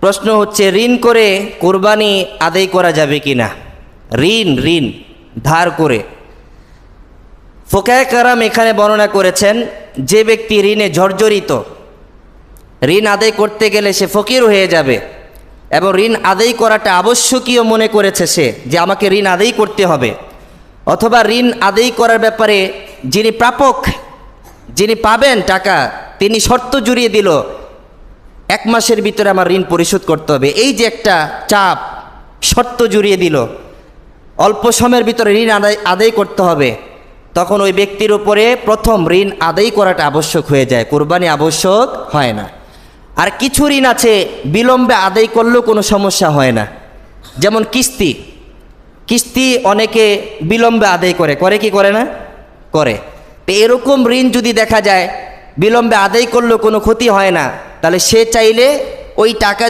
প্রশ্ন হচ্ছে, ঋণ করে কোরবানি আদায় করা যাবে কি না ঋণ ঋণ, ধার করে। ফোকায় কারাম এখানে বর্ণনা করেছেন, যে ব্যক্তি ঋণে জর্জরিত, ঋণ আদায় করতে গেলে সে ফকির হয়ে যাবে এবং ঋণ আদায় করাটা আবশ্যকীয় মনে করেছে সে, যে আমাকে ঋণ আদায় করতে হবে। অথবা ঋণ আদায় করার ব্যাপারে যিনি প্রাপক, যিনি পাবেন টাকা, তিনি শর্ত জুড়িয়ে দিল এক মাসের ভিতরে আমার ঋণ পরিশোধ করতে হবে। এই যে একটা চাপ, শর্ত জুড়িয়ে দিল, অল্প সময়ের ভিতরে ঋণ আদায় আদায় করতে হবে, তখন ওই ব্যক্তির উপরে প্রথম ঋণ আদায় করাটা আবশ্যক হয়ে যায়, কোরবানি আবশ্যক হয় না। আর কিছু ঋণ আছে, বিলম্বে আদায় করলেও কোনো সমস্যা হয় না। যেমন কিস্তি কিস্তি অনেকে বিলম্বে আদায় করে করে কি করে না? করে। তো এরকম ঋণ যদি দেখা যায়, বিলম্বে আদায় করলেও কোনো ক্ষতি হয় না তাহলে সে চাইলে ওই টাকা